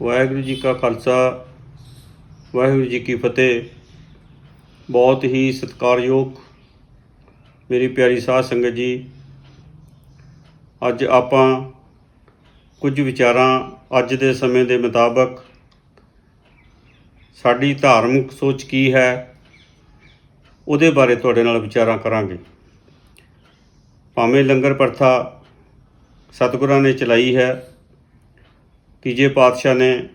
ਵਾਹਿਗੁਰੂ ਜੀ ਕਾ ਖਾਲਸਾ, ਵਾਹਿਗੁਰੂ ਜੀ ਕੀ ਫਤਿਹ। ਬਹੁਤ ਹੀ ਸਤਿਕਾਰਯੋਗ ਮੇਰੀ ਪਿਆਰੀ ਸਾਧ ਸੰਗਤ ਜੀ, ਅੱਜ ਆਪਾਂ ਕੁਝ ਵਿਚਾਰਾਂ ਅੱਜ ਦੇ ਸਮੇਂ ਦੇ ਮੁਤਾਬਕ ਸਾਡੀ ਧਾਰਮਿਕ ਸੋਚ ਕੀ ਹੈ, ਉਹਦੇ ਬਾਰੇ ਤੁਹਾਡੇ ਨਾਲ ਵਿਚਾਰਾਂ ਕਰਾਂਗੇ। ਭਾਵੇਂ ਲੰਗਰ ਪ੍ਰਥਾ ਸਤਿਗੁਰਾਂ ਨੇ ਚਲਾਈ ਹੈ ਤੀਜੇ ਪਾਤਸ਼ਾਹ ਨੇ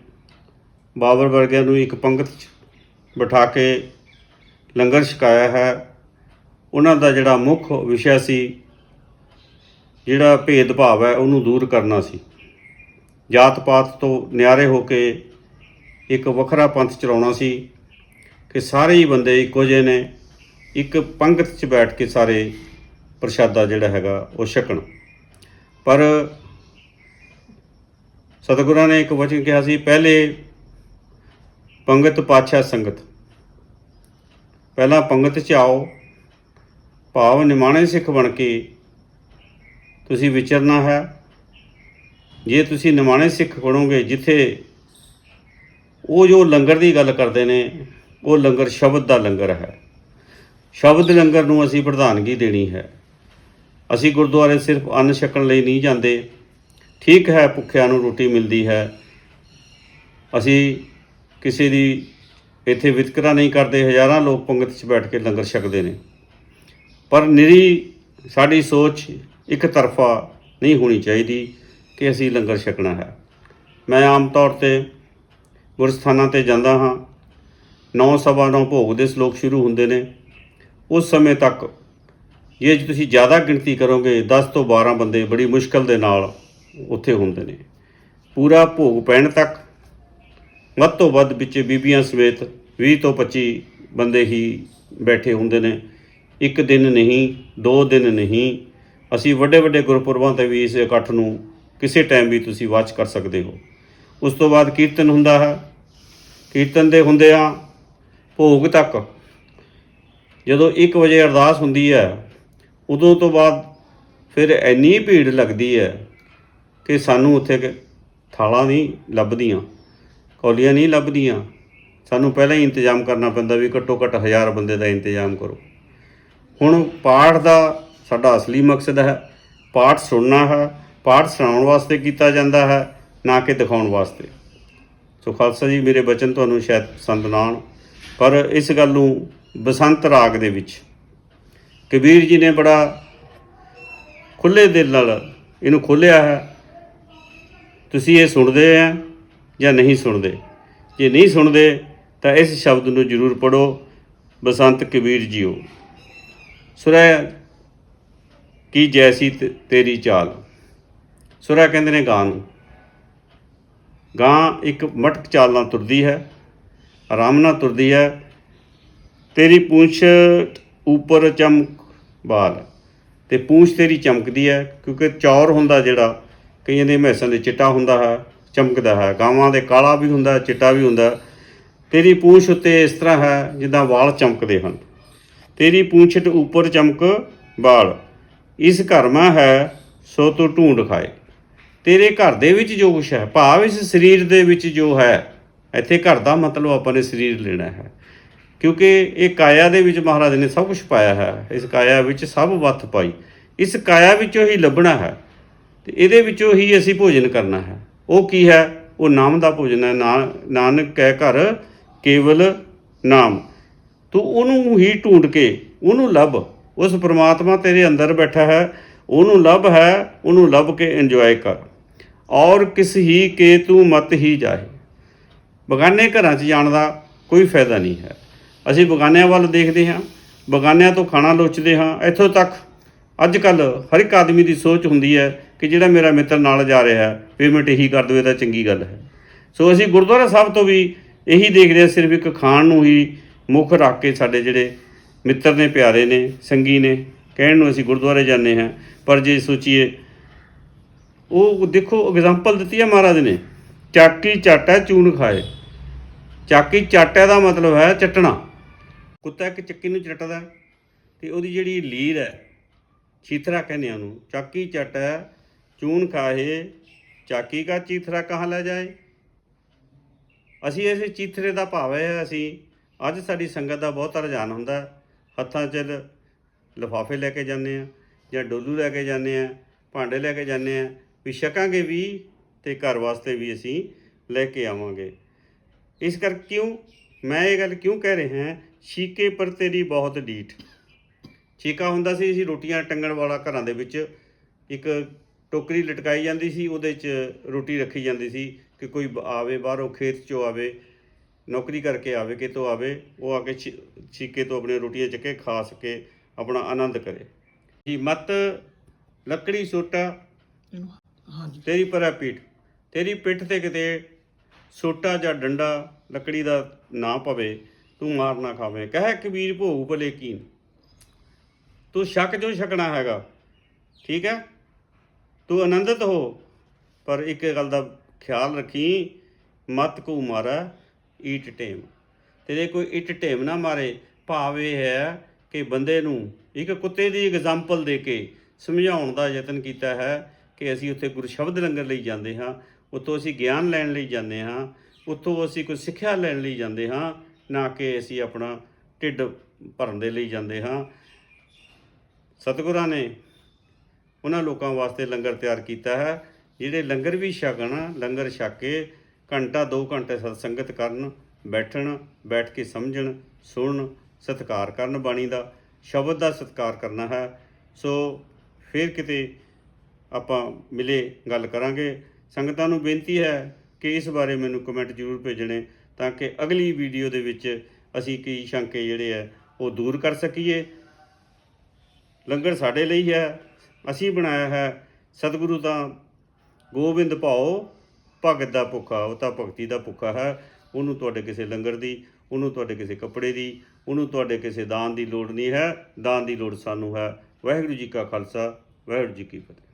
ਬਾਬਰ ਵਰਗਿਆਂ ਨੂੰ ਇੱਕ ਪੰਗਤ 'ਚ ਬਿਠਾ ਕੇ ਲੰਗਰ ਛਕਾਇਆ ਹੈ, ਉਹਨਾਂ ਦਾ ਜਿਹੜਾ ਮੁੱਖ ਵਿਸ਼ਾ ਸੀ, ਜਿਹੜਾ ਭੇਦਭਾਵ ਹੈ, ਉਹਨੂੰ ਦੂਰ ਕਰਨਾ ਸੀ। ਜਾਤ ਪਾਤ ਤੋਂ ਨਿਆਰੇ ਹੋ ਕੇ ਇੱਕ ਵੱਖਰਾ ਪੰਥ ਚਲਾਉਣਾ ਸੀ ਕਿ ਸਾਰੇ ਹੀ ਬੰਦੇ ਇੱਕੋ ਜਿਹੇ ਨੇ, ਇੱਕ ਪੰਗਤ 'ਚ ਬੈਠ ਕੇ ਸਾਰੇ ਪ੍ਰਸ਼ਾਦਾ ਜਿਹੜਾ ਹੈਗਾ, ਉਹ ਛਕਣ। ਪਰ ਸਤਿਗੁਰਾਂ ਨੇ ਇੱਕ ਵਚਨ ਕਿਹਾ ਸੀ, ਪਹਿਲੇ ਪੰਗਤ ਪਾਛਾ ਸੰਗਤ। ਪਹਿਲਾਂ ਪੰਗਤ ਚ ਆਓ, ਭਾਵ ਨਿਮਾਣੇ ਸਿੱਖ ਬਣ ਕੇ ਤੁਸੀਂ ਵਿਚਰਨਾ ਹੈ। ਜੇ ਤੁਸੀਂ ਨਿਮਾਣੇ ਸਿੱਖ ਬਣੋਗੇ, ਜਿੱਥੇ ਉਹ ਜੋ ਲੰਗਰ ਦੀ ਗੱਲ ਕਰਦੇ ਨੇ, ਉਹ ਲੰਗਰ ਸ਼ਬਦ ਦਾ ਲੰਗਰ ਹੈ। ਸ਼ਬਦ ਲੰਗਰ ਨੂੰ ਅਸੀਂ ਪ੍ਰਧਾਨਗੀ ਦੇਣੀ ਹੈ। ਅਸੀਂ ਗੁਰਦੁਆਰੇ ਸਿਰਫ ਅੰਨ ਛਕਣ ਲਈ ਨਹੀਂ ਜਾਂਦੇ। ਠੀਕ ਹੈ, ਭੁੱਖਿਆਂ ਨੂੰ ਰੋਟੀ ਮਿਲਦੀ ਹੈ। ਅਸੀਂ ਕਿਸੇ ਦੀ ਇੱਥੇ ਵਿਤਕਰਾ ਨਹੀਂ ਕਰਦੇ, ਹਜ਼ਾਰਾਂ ਲੋਕ ਪੰਗਤ 'ਚ ਬੈਠ ਕੇ ਲੰਗਰ ਛਕਦੇ ਨੇ। ਪਰ ਨਿਰੀ ਸਾਡੀ ਸੋਚ ਇੱਕ ਤਰਫਾ ਨਹੀਂ ਹੋਣੀ ਚਾਹੀਦੀ ਕਿ ਅਸੀਂ ਲੰਗਰ ਛਕਣਾ ਹੈ। ਮੈਂ ਆਮ ਤੌਰ ਤੇ ਗੁਰਸਥਾਨਾਂ ਤੇ ਜਾਂਦਾ ਹਾਂ। ਨੌ ਸਵਾ ਨੌ ਭੋਗ ਦੇ ਸ਼ਲੋਕ ਸ਼ੁਰੂ ਹੁੰਦੇ ਨੇ। ਉਸ ਸਮੇਂ ਤੱਕ ਜੇ ਤੁਸੀਂ ਜ਼ਿਆਦਾ ਗਿਣਤੀ ਕਰੋਗੇ 10 ਤੋਂ 12 ਬੰਦੇ ਬੜੀ ਮੁਸ਼ਕਲ ਦੇ ਨਾਲ ਉੱਥੇ ਹੁੰਦੇ ਨੇ। ਪੂਰਾ ਭੋਗ ਪੈਣ ਤੱਕ, ਵੱਧ ਤੋਂ ਵੱਧ ਵਿੱਚ ਬੀਬੀਆਂ ਸਮੇਤ 20 ਤੋਂ 25 ਬੰਦੇ ਹੀ ਬੈਠੇ ਹੁੰਦੇ ਨੇ। ਇੱਕ ਦਿਨ ਨਹੀਂ, ਦੋ ਦਿਨ ਨਹੀਂ, ਅਸੀਂ ਵੱਡੇ ਵੱਡੇ ਗੁਰਪੁਰਬਾਂ ਤੇ ਵੀ ਇਸ ਇਕੱਠ ਨੂੰ ਕਿਸੇ ਟਾਈਮ ਵੀ ਤੁਸੀਂ ਵਾਚ ਕਰ ਸਕਦੇ ਹੋ। ਉਸ ਤੋਂ ਬਾਅਦ ਕੀਰਤਨ ਹੁੰਦਾ ਹੈ। ਕੀਰਤਨ ਦੇ ਹੁੰਦੇ ਆ ਭੋਗ ਤੱਕ। ਜਦੋਂ 1 ਵਜੇ ਅਰਦਾਸ ਹੁੰਦੀ ਹੈ, ਉਦੋਂ ਤੋਂ ਬਾਅਦ ਫਿਰ ਇੰਨੀ ਭੀੜ ਲੱਗਦੀ ਹੈ ਕਿ ਸਾਨੂੰ ਉੱਥੇ ਥਾਲਾਂ ਨਹੀਂ ਲੱਭਦੀਆਂ, ਕੌਲੀਆਂ ਨਹੀਂ ਲੱਭਦੀਆਂ। ਸਾਨੂੰ ਪਹਿਲਾਂ ਹੀ ਇੰਤਜ਼ਾਮ ਕਰਨਾ ਪੈਂਦਾ ਵੀ ਘੱਟੋ ਘੱਟ ਹਜ਼ਾਰ ਬੰਦੇ ਦਾ ਇੰਤਜ਼ਾਮ ਕਰੋ। ਹੁਣ ਪਾਠ ਦਾ ਸਾਡਾ ਅਸਲੀ ਮਕਸਦ ਹੈ, ਪਾਠ ਸੁਣਨਾ ਹੈ, ਪਾਠ ਸੁਣਾਉਣ ਵਾਸਤੇ ਕੀਤਾ ਜਾਂਦਾ ਹੈ, ਨਾ ਕਿ ਦਿਖਾਉਣ ਵਾਸਤੇ। ਸੋ ਖਾਲਸਾ ਜੀ, ਮੇਰੇ ਬਚਨ ਤੁਹਾਨੂੰ ਸ਼ਾਇਦ ਪਸੰਦ ਨਾ ਆਉਣ, ਪਰ ਇਸ ਗੱਲ ਨੂੰ ਬਸੰਤ ਰਾਗ ਦੇ ਵਿੱਚ ਕਬੀਰ ਜੀ ਨੇ ਬੜਾ ਖੁੱਲੇ ਦਿਲ ਨਾਲ ਇਹਨੂੰ ਖੋਲ੍ਹਿਆ ਹੈ। ਤੁਸੀਂ ਇਹ ਸੁਣਦੇ ਆ ਜਾਂ ਨਹੀਂ ਸੁਣਦੇ? ਜੇ ਨਹੀਂ ਸੁਣਦੇ, ਤਾਂ ਇਸ ਸ਼ਬਦ ਨੂੰ ਜ਼ਰੂਰ ਪੜੋ ਬਸੰਤ ਕਬੀਰ ਜੀਓ। ਸੁਰੈ, ਕੀ ਜੈਸੀ ਤੇਰੀ ਚਾਲ? ਸੁਰੈ ਕਹਿੰਦੇ ਨੇ ਗਾਂ ਨੂੰ। ਗਾਂ ਇੱਕ ਮਟਕ ਚਾਲ ਨਾਲ ਤੁਰਦੀ ਹੈ, ਆਰਾਮ ਨਾਲ ਤੁਰਦੀ ਹੈ। ਤੇਰੀ ਪੂੰਛ ਉੱਪਰ ਚਮਕ, ਬਾਲ। ਤੇ ਪੂੰਛ ਤੇਰੀ ਚਮਕਦੀ ਹੈ, ਕਿਉਂਕਿ ਚੌਰ ਹੁੰਦਾ ਜਿਹੜਾ ਕਈਆਂ ਦੇ ਮੈਸਾਂ ਦੇ ਚਿੱਟਾ ਹੁੰਦਾ ਹੈ, ਚਮਕਦਾ ਹੈ। ਗਾਵਾਂ ਦੇ ਕਾਲਾ ਵੀ ਹੁੰਦਾ, ਚਿੱਟਾ ਵੀ ਹੁੰਦਾ। ਤੇਰੀ ਪੂੰਛ ਉੱਤੇ ਇਸ ਤਰ੍ਹਾਂ ਹੈ ਜਿੱਦਾਂ ਵਾਲ ਚਮਕਦੇ ਹਨ। ਤੇਰੀ ਪੂੰਛਟ ਉੱਪਰ ਚਮਕ ਵਾਲ। ਇਸ ਘਰ ਮਾ ਹੈ, ਸੋ ਤੂੰ ਢੂੰਡ ਖਾਏ। ਤੇਰੇ ਘਰ ਦੇ ਵਿੱਚ ਜੋ ਕੁਛ ਹੈ, ਭਾਵ ਇਸ ਸਰੀਰ ਦੇ ਵਿੱਚ ਜੋ ਹੈ, ਇੱਥੇ ਘਰ ਦਾ ਮਤਲਬ ਆਪਾਂ ਨੇ ਸਰੀਰ ਲੈਣਾ ਹੈ। ਕਿਉਂਕਿ ਇਹ ਕਾਇਆ ਦੇ ਵਿੱਚ ਮਹਾਰਾਜ ਨੇ ਸਭ ਕੁਝ ਪਾਇਆ ਹੈ। ਇਸ ਕਾਇਆ ਵਿੱਚ ਸਭ ਵੱਤ ਪਾਈ। ਇਸ ਕਾਇਆ ਵਿੱਚੋਂ ਹੀ ਲੱਭਣਾ ਹੈ। ਤੇ ਇਹਦੇ ਵਿੱਚੋਂ ਹੀ ਅਸੀਂ ਭੋਜਨ ਕਰਨਾ ਹੈ। ਉਹ ਕੀ ਹੈ? ਉਹ ਨਾਮ ਦਾ ਭੋਜਨ ਹੈ। ਨਾਨਕ ਕਹਿ ਘਰ ਕੇਵਲ ਨਾਮ। ਤੂੰ ਉਹਨੂੰ ਹੀ ਢੂੰਡ ਕੇ, ਉਹਨੂੰ ਲੱਭ। ਉਸ ਪ੍ਰਮਾਤਮਾ ਤੇਰੇ ਅੰਦਰ ਬੈਠਾ ਹੈ। ਉਹਨੂੰ ਲੱਭ ਹੈ, ਉਹਨੂੰ ਲੱਭ ਕੇ ਇੰਜੋਏ ਕਰ। ਔਰ ਕਿਸ ਹੀ ਕੇ ਤੂੰ ਮਤ ਹੀ ਜਾਏ ਬਗਾਨੇ ਘਰਾਂ 'ਚ ਜਾਣ ਦਾ ਕੋਈ ਫਾਇਦਾ ਨਹੀਂ ਹੈ। ਅਸੀਂ ਬਗਾਨਿਆਂ ਵੱਲ ਦੇਖਦੇ ਹਾਂ। ਬਗਾਨਿਆਂ ਤੋਂ ਖਾਣਾ ਲੋਚਦੇ ਹਾਂ। ਇੱਥੋਂ ਤੱਕ ਅੱਜ ਕੱਲ ਹਰ ਇੱਕ ਆਦਮੀ ਦੀ ਸੋਚ ਹੁੰਦੀ ਹੈ ਕਿ ਜਿਹੜਾ ਮੇਰਾ ਮਿੱਤਰ ਨਾਲ ਜਾ ਰਿਹਾ ਹੈ ਪੇਮੈਂਟ ਇਹੀ ਕਰ ਦੇਵੇ ਤਾਂ ਚੰਗੀ ਗੱਲ ਹੈ। ਸੋ ਅਸੀਂ ਗੁਰਦੁਆਰਾ ਸਾਹਿਬ ਤੋਂ ਵੀ ਇਹੀ ਦੇਖਦੇ ਹਾਂ, ਸਿਰਫ ਇੱਕ ਖਾਣ ਨੂੰ ਹੀ ਮੁੱਖ ਰੱਖ ਕੇ ਸਾਡੇ ਜਿਹੜੇ ਮਿੱਤਰ ਨੇ, ਪਿਆਰੇ ਨੇ, ਸੰਗੀ ਨੇ, ਕਹਿਣ ਨੂੰ ਅਸੀਂ ਗੁਰਦੁਆਰੇ ਜਾਂਦੇ ਹਾਂ। ਪਰ ਜੇ ਸੋਚੀਏ, ਉਹ ਦੇਖੋ ਐਗਜ਼ਾਮਪਲ ਦਿੱਤੀ ਹੈ ਮਹਾਰਾਜ ਨੇ, ਚਾਕੀ ਚਾਟਾ ਚੂਨ ਖਾਏ। ਚਾਕੀ ਚਾਟੇ ਦਾ ਮਤਲਬ ਹੈ ਚਟਣਾ। ਕੁੱਤਾ ਇੱਕ ਚੱਕੀ ਨੂੰ ਚੱਟਦਾ ਹੈ ਤੇ ਉਹਦੀ ਜਿਹੜੀ ਲੀਰ ਹੈ ਚੀਥਰਾ ਕਹਿੰਦੇ ਆ ਉਹਨੂੰ ਚਾਕੀ ਚਾਟਾ ਚੂਨ ਖਾਏ ਚਾਕੀ ਕਾ ਚੀਥਰਾ ਕਹਾਂ ਲੈ ਜਾਏ? ਅਸੀਂ ਇਸ ਚੀਥਰੇ ਦਾ ਭਾਵ ਹੈ, ਅਸੀਂ ਅੱਜ ਸਾਡੀ ਸੰਗਤ ਦਾ ਬਹੁਤਾ ਰੁਝਾਨ ਹੁੰਦਾ ਹੱਥਾਂ 'ਚ ਲਿਫਾਫੇ ਲੈ ਕੇ ਜਾਂਦੇ ਆ ਜਾਂ ਡੋਲੂ ਲੈ ਕੇ ਜਾਂਦੇ ਆ ਭਾਂਡੇ ਲੈ ਕੇ ਜਾਂਦੇ ਆ ਵੀ ਛਕਾਂਗੇ ਵੀ ਤੇ ਘਰ ਵਾਸਤੇ ਵੀ ਅਸੀਂ ਲੈ ਕੇ ਆਵਾਂਗੇ। ਇਸ ਕਰ ਕਿਉਂ, ਮੈਂ ਇਹ ਗੱਲ ਕਿਉਂ ਕਹਿ ਰਿਹਾ ਹਾਂ, ਛੀਕੇ ਪਰ ਤੇਰੀ ਬਹੁਤ ਡੀਠ। ਛੀਕਾ ਹੁੰਦਾ ਸੀ ਅਸੀਂ ਰੋਟੀਆਂ ਟੰਗਣ ਵਾਲਾ ਘਰਾਂ ਦੇ ਵਿੱਚ ਇੱਕ ਟੋਕਰੀ ਲਟਕਾਈ ਜਾਂਦੀ ਸੀ ਉਹਦੇ 'ਚ ਰੋਟੀ ਰੱਖੀ ਜਾਂਦੀ ਸੀ ਕਿ ਕੋਈ ਆਵੇ ਬਾਹਰੋਂ ਖੇਤ 'ਚੋਂ ਆਵੇ ਨੌਕਰੀ ਕਰਕੇ ਆਵੇ ਕਿਤੋਂ ਆਵੇ ਉਹ ਆ ਕੇ ਛੀਕੇ ਤੋਂ ਆਪਣੀਆਂ ਰੋਟੀਆਂ ਚੱਕੇ ਖਾ ਸਕੇ ਆਪਣਾ ਆਨੰਦ ਕਰੇ। ਜੀ ਮਤ ਲੱਕੜੀ ਸੋਟਾ ਹਾਂਜੀ। ਤੇਰੀ ਪਰ ਪੀਠ। ਤੇਰੀ ਪਿੱਠ ਤੇ ਕਿਤੇ ਸੋਟਾ ਜਾਂ ਡੰਡਾ ਲੱਕੜੀ ਦਾ ਨਾ ਪਵੇ ਤੂੰ ਮਾਰ ਨਾ ਖਾਵੇਂ। ਕਹਿ ਕਬੀਰ ਭੋਗ ਭਲੇ ਕੀਨ। ਤੂੰ ਸ਼ੱਕ ਜੋ ਛਕਣਾ ਹੈਗਾ। ਠੀਕ ਹੈ? ਤੂੰ ਆਨੰਦਿਤ ਹੋ। ਪਰ ਇੱਕ ਗੱਲ ਦਾ ਖਿਆਲ ਰੱਖੀ, ਮਤ ਕੋ ਮਾਰਾ, ਈਟ ਟੇਮ ਤੇਰੇ ਕੋਈ ਇੱਟ ਟੇਮ ਨਾ ਮਾਰੇ, ਭਾਵ ਇਹ ਹੈ ਕਿ ਬੰਦੇ ਨੂੰ ਇੱਕ ਕੁੱਤੇ ਦੀ ਐਗਜ਼ਾਮਪਲ ਦੇ ਕੇ ਸਮਝਾਉਣ ਦਾ ਯਤਨ ਕੀਤਾ ਹੈ ਕਿ ਅਸੀਂ ਉੱਥੇ ਗੁਰਸ਼ਬਦ ਲੰਗਰ ਲਈ ਜਾਂਦੇ ਹਾਂ, ਉੱਥੋਂ ਅਸੀਂ ਗਿਆਨ ਲੈਣ ਲਈ ਜਾਂਦੇ ਹਾਂ, ਉੱਥੋਂ ਅਸੀਂ ਕੋਈ ਸਿੱਖਿਆ ਲੈਣ ਲਈ ਜਾਂਦੇ ਹਾਂ, ਨਾ ਕਿ ਅਸੀਂ ਆਪਣਾ ਢਿੱਡ ਭਰਨ ਦੇ ਲਈ ਜਾਂਦੇ ਹਾਂ। ਸਤਿਗੁਰਾਂ ਨੇ ਉਹਨਾਂ ਲੋਕਾਂ ਵਾਸਤੇ ਲੰਗਰ ਤਿਆਰ ਕੀਤਾ ਹੈ, ਜਿਹੜੇ ਲੰਗਰ ਵੀ ਛਕਣ, ਲੰਗਰ ਛਕ ਕੇ ਘੰਟਾ 2 ਘੰਟੇ ਸਤ ਸੰਗਤ ਕਰਨ, ਬੈਠਣ, ਬੈਠ ਕੇ ਸਮਝਣ, ਸੁਣਨ, ਸਤਿਕਾਰ ਕਰਨ ਬਾਣੀ ਦਾ, ਸ਼ਬਦ ਦਾ ਸਤਿਕਾਰ ਕਰਨਾ ਹੈ। ਸੋ ਫਿਰ ਕਿਤੇ ਆਪਾਂ ਮਿਲੇ ਗੱਲ ਕਰਾਂਗੇ। ਸੰਗਤਾਂ ਨੂੰ ਬੇਨਤੀ ਹੈ ਕਿ ਇਸ ਬਾਰੇ ਮੈਨੂੰ ਕਮੈਂਟ ਜ਼ਰੂਰ ਭੇਜਣੇ, ਤਾਂ ਕਿ ਅਗਲੀ ਵੀਡੀਓ ਦੇ ਵਿੱਚ ਅਸੀਂ ਕਈ ਸ਼ੰਕੇ ਜਿਹੜੇ ਆ ਉਹ ਦੂਰ ਕਰ ਸਕੀਏ। ਲੰਗਰ ਸਾਡੇ ਲਈ ਹੈ, ਅਸੀਂ ਬਣਾਇਆ ਹੈ। ਸਤਿਗੁਰੂ ਤਾਂ ਗੋਬਿੰਦ ਭਾਉ, ਭਗਤ ਦਾ ਭੁੱਖਾ, ਉਹ ਤਾਂ ਭਗਤੀ ਦਾ ਭੁੱਖਾ ਹੈ। ਉਹਨੂੰ ਤੁਹਾਡੇ ਕਿਸੇ ਲੰਗਰ ਦੀ, ਉਹਨੂੰ ਤੁਹਾਡੇ ਕਿਸੇ ਕੱਪੜੇ ਦੀ, ਉਹਨੂੰ ਤੁਹਾਡੇ ਕਿਸੇ ਦਾਨ ਦੀ ਲੋੜ ਨਹੀਂ ਹੈ। ਦਾਨ ਦੀ ਲੋੜ ਸਾਨੂੰ ਹੈ। ਵਾਹਿਗੁਰੂ ਜੀ ਕਾ ਖਾਲਸਾ, ਵਾਹਿਗੁਰੂ ਜੀ ਕੀ ਫਤਿਹ।